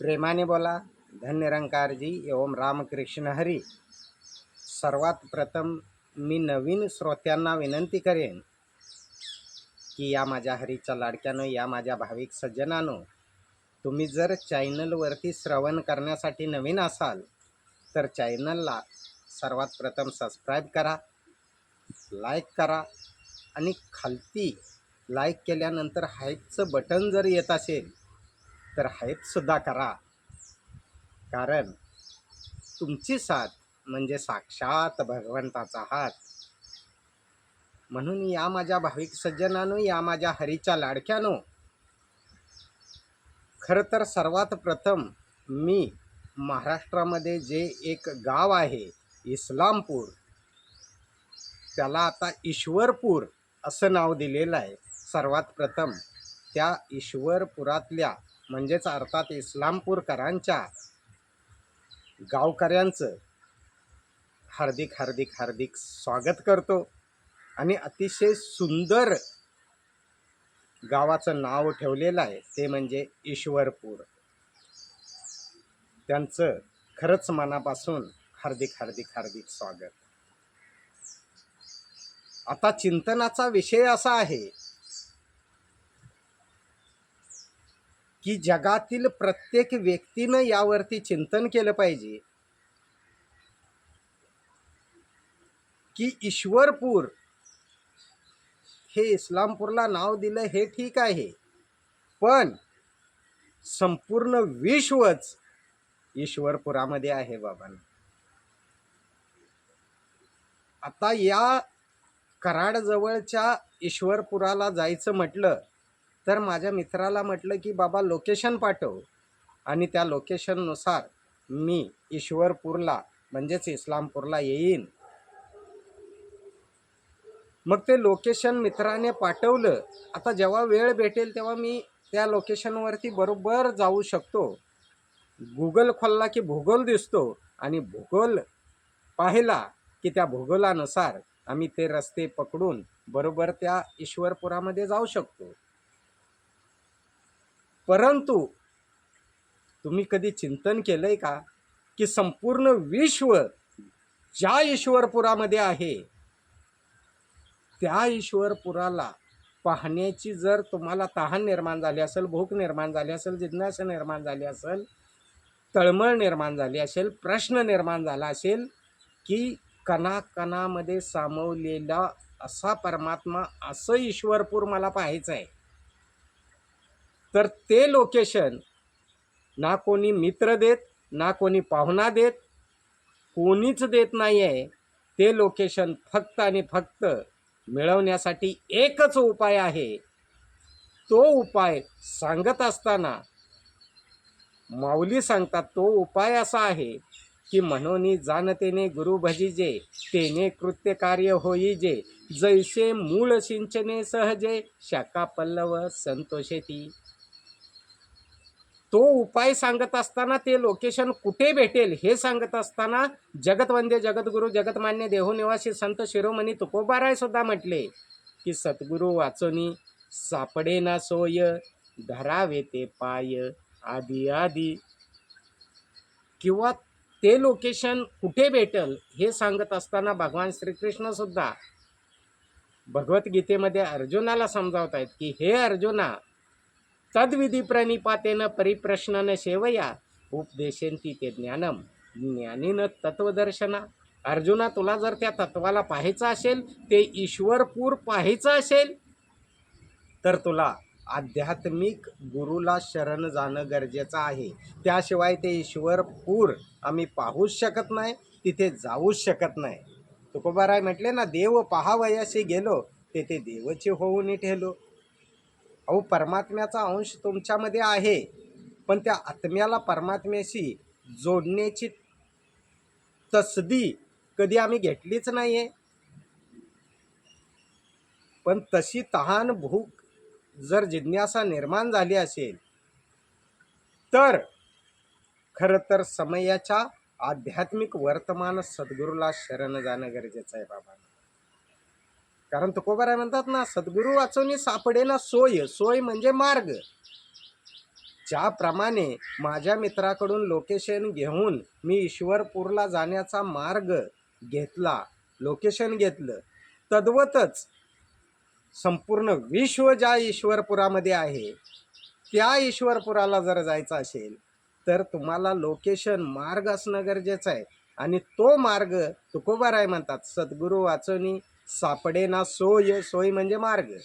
प्रेमाने बोला. धन्यरंकारजी एवम रामकृष्ण हरी. सर्वात प्रथम मी नवीन श्रोत्यांना विनंती करेन की या माझ्या हरीच्या लाडक्यानं या माझ्या भाविक सज्जनानो तुम्ही जर चॅनलवरती श्रवण करण्यासाठी नवीन असाल तर चॅनलला सर्वात प्रथम सबस्क्राईब करा लाईक करा आणि खालती लाईक केल्यानंतर हाईपचं बटन जर येत असेल तर सुद्धा करा. कारण तुमची साथ म्हणजे साक्षात भगवंताचा हात. म्हणून या माझ्या भाविक सज्जनानो या माझ्या हरीच्या लाडक्यानो खरं तर सर्वात प्रथम मी महाराष्ट्रामध्ये जे एक गाव आहे इस्लामपूर त्याला आता ईश्वरपूर असं नाव दिलेलं आहे. सर्वात प्रथम त्या ईश्वरपुरातल्या म्हणजेच अर्थात इस्लामपूरकरांच्या गावकऱ्यांचं हार्दिक हार्दिक हार्दिक स्वागत करतो. आणि अतिशय सुंदर गावाचं नाव ठेवलेलं आहे ते म्हणजे ईश्वरपूर. त्यांचं खरंच मनापासून हार्दिक हार्दिक हार्दिक स्वागत. आता चिंतनाचा विषय असा आहे की जगातील प्रत्येक व्यक्तीनं यावरती चिंतन केलं पाहिजे. की ईश्वरपूर हे इस्लामपूरला नाव दिलं हे ठीक आहे. पण संपूर्ण विश्वच ईश्वरपुरामध्ये आहे बाबांना आता या कराडजवळच्या ईश्वरपुराला जायचं म्हटलं तर माझ्या मित्राला म्हटलं की बाबा लोकेशन पाठव. आणि त्या लोकेशननुसार मी ईश्वरपूरला म्हणजेच इस्लामपूरला येईन. मग ते लोकेशन मित्राने पाठवलं. आता जेव्हा वेळ भेटेल तेव्हा मी त्या लोकेशनवरती बरोबर जाऊ शकतो. गुगल खोलला की भूगोल दिसतो. आणि भूगोल पाहिला की त्या भूगोलानुसार आम्ही ते रस्ते पकडून बरोबर त्या ईश्वरपुरामध्ये जाऊ शकतो. परंतु तुम्ही कधी चिंतन केलं आहे का की संपूर्ण विश्व ज्या ईश्वरपुरामध्ये आहे त्या ईश्वरपुराला पाहण्याची जर तुम्हाला तहान निर्माण झाली असेल भूक निर्माण झाली असेल जिज्ञासा निर्माण झाली असेल तळमळ निर्माण झाली असेल प्रश्न निर्माण झाला असेल की कणाकणामध्ये सामावलेला असा परमात्मा असं ईश्वरपूर मला पाहायचं आहे तर ते लोकेशन ना कोणी मित्र देत ना कोणी पाहुणा देत कोणीच देत नाही आहे ते लोकेशन फक्त आणि फक्त मिळवण्यासाठी एकच उपाय आहे. तो उपाय सांगत असताना माऊली सांगतात तो उपाय असा आहे की म्हणोनी जाणतेने गुरु भजीजे तेने कृत्य कार्य होईजे जैसे मूळ सिंचने सहजे शाखा पल्लव संतोषेती. तो उपाय सांगत असताना ते लोकेशन कुठे भेटेल हे सांगत असताना जगतवंदे जगद्गुरू जगतमान्य देहनिवासी संत शिरोमणी तुकोबाराय सुद्धा म्हटले की सद्गुरू वाचोनी सापडे ना सोय धरावे ते पाय आधी आधी. किंवा ते लोकेशन कुठे भेटेल हे सांगत असताना भगवान श्रीकृष्ण सुद्धा भगवद्गीतेमध्ये अर्जुनाला समजावत आहेत की हे अर्जुना तद्विधी प्रणिपातेन परिप्रश्न सेवया उपदेशेंती ते ज्ञानम. ज्ञानीनं तत्वदर्शना. अर्जुना तुला जर त्या तत्वाला पाहायचं असेल ते ईश्वरपूर पाहायचं असेल तर तुला आध्यात्मिक गुरुला शरण जाणं गरजेचं आहे. त्याशिवाय ते ईश्वरपूर आम्ही पाहूच शकत नाही तिथे जाऊच शकत नाही. तुकोबाराय म्हटले ना देव पहावयाशी गेलो तेथे देवचे होऊन ठेलो. अहो परमात्म्याचा अंश तुमच्यामध्ये आहे. पण त्या आत्म्याला परमात्म्याशी जोडण्याची तसदी कधी आम्ही घेतलीच नाही आहे पण तशी तहान भूक जर जिज्ञासा निर्माण झाली असेल तर खरं तर समयाच्या आध्यात्मिक वर्तमान सद्गुरूला शरण जाणं गरजेचं आहे बाबा कारण तुकोबाराय म्हणतात ना सद्गुरू वाचवणी सापडे ना सोय. सोय म्हणजे मार्ग. ज्याप्रमाणे माझ्या मित्राकडून लोकेशन घेऊन मी ईश्वरपूरला जाण्याचा मार्ग घेतला लोकेशन घेतलं तद्वतच संपूर्ण विश्व ज्या ईश्वरपुरामध्ये आहे त्या ईश्वरपुराला जर जायचं असेल तर तुम्हाला लोकेशन मार्ग असणं गरजेचं आहे. आणि तो मार्ग तुकोबाराय म्हणतात सद्गुरू वाचवणी सापडे ना सोय सोय म्हणजे मार्ग.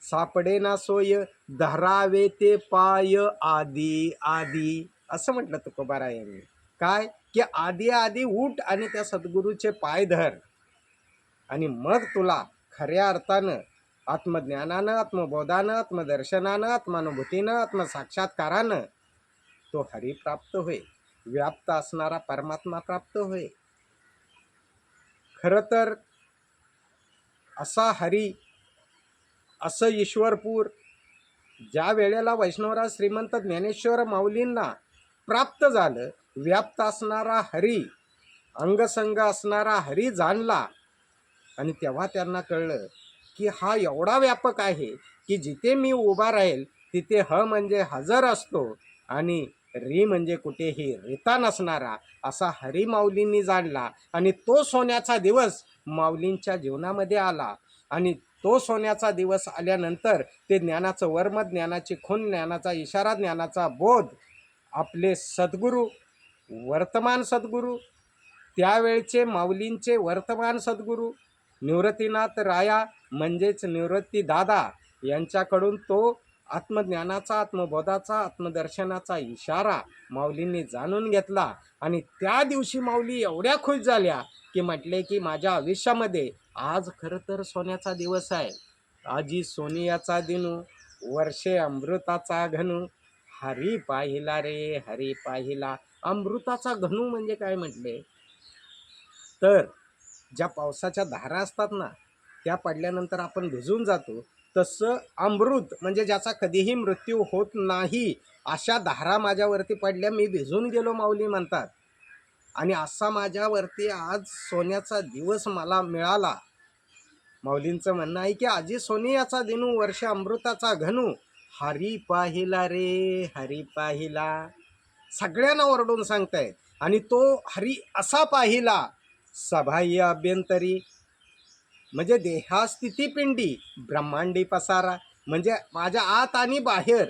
सापडे ना सोय धरावे ते पाय आधी आधी. असं म्हटलं तुकोबारायांनी. काय? की आधी आधी उठ आणि त्या सद्गुरूचे पाय धर. आणि मग तुला खऱ्या अर्थानं आत्मज्ञानानं आत्मबोधानं आत्मदर्शनानं आत्मानुभूतीनं आत्मसाक्षात्कारानं तो हरी प्राप्त होय. व्याप्त असणारा परमात्मा प्राप्त होय. खरं तर असा हरी असं ईश्वरपूर. ज्या वेळेला वैष्णवराज श्रीमंत ज्ञानेश्वर माऊलींना प्राप्त झालं व्याप्त असणारा हरी अंगसंग असणारा हरी जाणला. आणि तेव्हा त्यांना कळलं की हा एवढा व्यापक आहे की जिथे मी उभा राहील तिथे ह म्हणजे हजर असतो आणि री म्हणजे कुठेही रिता नसणारा असा हरी माऊलींनी जाणला. आणि तो सोन्याचा दिवस माऊलींच्या जीवनामध्ये आला. आणि तो सोन्याचा दिवस आल्यानंतर ते ज्ञानाचं वर्म ज्ञानाची खून ज्ञानाचा इशारा ज्ञानाचा बोध आपले सद्गुरू वर्तमान सद्गुरू त्यावेळचे माऊलींचे वर्तमान सद्गुरू निवृत्तीनाथ राया म्हणजेच निवृत्ती दादा यांच्याकडून तो आत्मज्ञानाचा आत्मबोधाचा आत्मदर्शनाचा इशारा माऊलींनी जाणून घेतला. आणि त्या दिवशी माऊली एवढ्या खुश झाल्या की म्हटले की माझ्या आयुष्यामध्ये आज खरं तर सोन्याचा दिवस आहे. आजी सोनियाचा दिनू वर्षे अमृताचा घनू. हरी पाहिला रे हरी पाहिला. अमृताचा घनू म्हणजे काय म्हटले? तर ज्या पावसाच्या धारा असतात ना त्या पडल्यानंतर आपण भिजून जातो. तसं अमृत म्हणजे ज्याचा कधीही मृत्यू होत नाही अशा धारा माझ्यावरती पडल्या मी भिजून गेलो माऊली म्हणतात. आणि असा माझ्यावरती आज सोन्याचा दिवस मला मिळाला. माऊलींचं म्हणणं आहे की आजी सोनियाचा दिनू वर्ष अमृताचा घनू. हरी पाहिला रे हरी पाहिला. सगळ्यांना ओरडून सांगतायत. आणि तो हरी असा पाहिला सभाई अभ्यंतरी म्हणजे देहास्थिती पिंडी ब्रह्मांडी पसारा. म्हणजे माझ्या आत आणि बाहेर.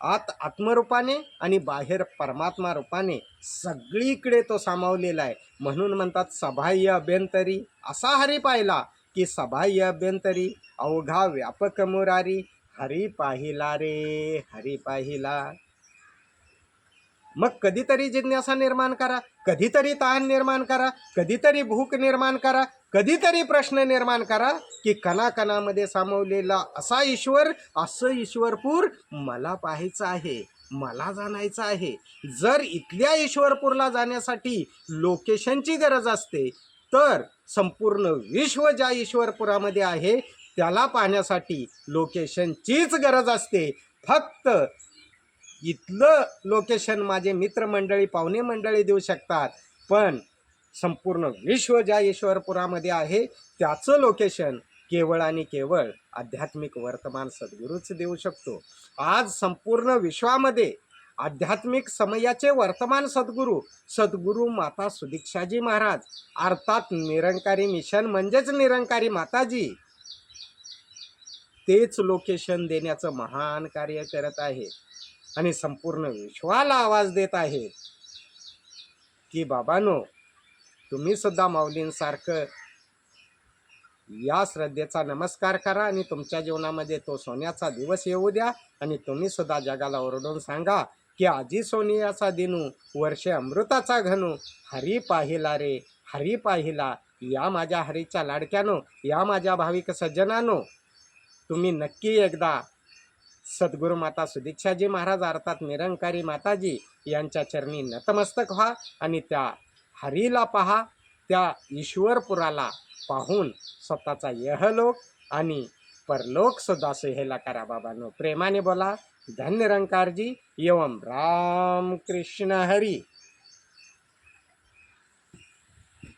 आत आत्मरूपाने आणि बाहेर परमात्मा रूपाने सगळीकडे तो सामावलेला आहे. म्हणून म्हणतात सबाह्य अभ्यंतरी. असा हरी पाहिला की सबाह्य अभ्यंतरी अवघा व्यापक मुरारी. हरी पाहिला रे हरी पाहिला. मग कधीतरी जिज्ञासा निर्माण करा कधीतरी ताण निर्माण करा कधीतरी भूक निर्माण करा कधीतरी प्रश्न निर्माण करा की कणाकणामध्ये सामावलेला असा ईश्वर असं ईश्वरपूर मला पाहायचं आहे मला जाणायचं आहे. जर इथल्या ईश्वरपूरला जाण्यासाठी लोकेशनची गरज असते तर संपूर्ण विश्व ज्या ईश्वरपुरामध्ये आहे त्याला पाहण्यासाठी लोकेशनचीच गरज असते. फक्त इथलं लोकेशन माझे मित्रमंडळी पाहुणे मंडळी देऊ शकतात. पण संपूर्ण विश्व ज्या ईश्वरपुरामध्ये आहे त्याचं लोकेशन केवळ आणि केवळ आध्यात्मिक वर्तमान सद्गुरूच देऊ शकतो. आज संपूर्ण विश्वामध्ये आध्यात्मिक समयाचे वर्तमान सद्गुरू सद्गुरू माता सुदीक्षाजी महाराज अर्थात निरंकारी मिशन म्हणजेच निरंकारी माताजी तेच लोकेशन देण्याचं महान कार्य करत आहे. आणि संपूर्ण विश्वाला आवाज देत आहेत की बाबानो तुम्ही सुद्धा माऊलींसारखं या श्रद्धेचा नमस्कार करा आणि तुमच्या जीवनामध्ये तो सोन्याचा दिवस येऊ द्या आणि तुम्ही सुद्धा जगाला ओरडून सांगा की आजी सोनियाचा दिनू वर्षे अमृताचा घनू हरी पाहिला रे हरी पाहिला या माझ्या हरीच्या लाडक्यानो या माझ्या भाविक सज्जनानो तुम्ही नक्की एकदा सद्गुरु माता सुदीक्षाजी महाराज अर्थात निरंकारी माताजी यांच्या चरणी नतमस्तक व्हा आणि त्या हरीला पहा त्या ईश्वरपुराला पाहून स्वतःचा यहलोक आणि परलोक सुद्धा सुहेला करा. बाबांनो प्रेमाने बोला. धन्य रंकारजी. एवम राम कृष्ण हरी.